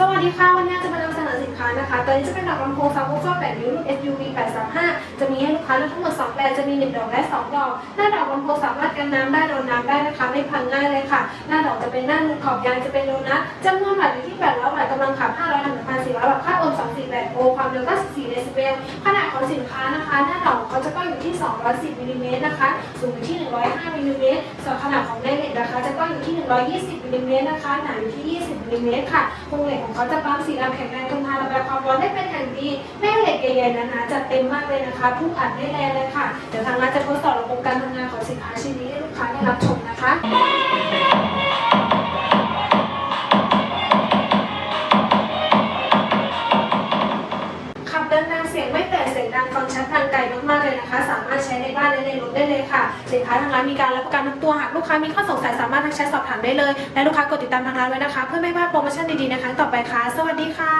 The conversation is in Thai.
สวัสดีค่ะ วันนี้จะมานำเสนอสินค้านะคะตัวนี้จะเป็นดอกลำโพงซับวูฟเฟอร์8นิ้วรุ่น SUV 835 จะมีให้ลูกค้าเลือกทั้งหมด2แบบจะมี 1 ดอกและ 2 ดอก หน้าดอกลำโพงสามารถกันน้ำได้โดนน้ำได้นะคะไม่พังง่ายเลยค่ะ หน้าดอกจะเป็นหน้าหนึ่งขอบยางจะเป็นโดนัทจำนวนวัตต์อยู่ที่800วัตต์กำลังขับ500ถึง1,400วัตต์ค่าโอห์ม248โอห์มความเร็ว94เดซิเบลขนาดของสินค้านะคะ หน้าดอกเขาจะก็อยู่ที่ 210มิลลิเมตรนะคะสูงอยู่ที่ 105มิลลิเมตรส่วนขนาดของแม่เหล็กนะคะจะ 120มิลลิเมตรนะคะ หนาอยู่ที่ 20มิลลิเมตรค่ะโครงเหล็กของเขาจะปั๊มสีดำแข็งแรงทนทานระบายความร้อนได้เป็นอย่างดี แม่เหล็กใหญ่ๆนั้นนะจะเต็มมากเลยนะคะพุ่งอัดได้แรงเลยค่ะ เดี๋ยวทางร้านจะทดสอบระบบการทำงานของสินค้าชิ้นนี้ให้ลูกค้าได้รับชมนะคะขับเดินทางเสียงไม่ ยงดังฟังชัดทางไกลมากๆเลยนะคะ สามารถใช้ในบ้านและในรถได้เลยค่ะ สินค้าทางร้านมีการรับประกันทั้งตัวหากลูกค้ามีข้อสงสัยสามารถทักแชทสอบถามได้เลย และลูกค้ากดติดตามทางร้านไว้นะคะ เพื่อไม่พลาดโปรโมชั่นดีๆนะคะ ต่อไปค่ะ สวัสดีค่ะ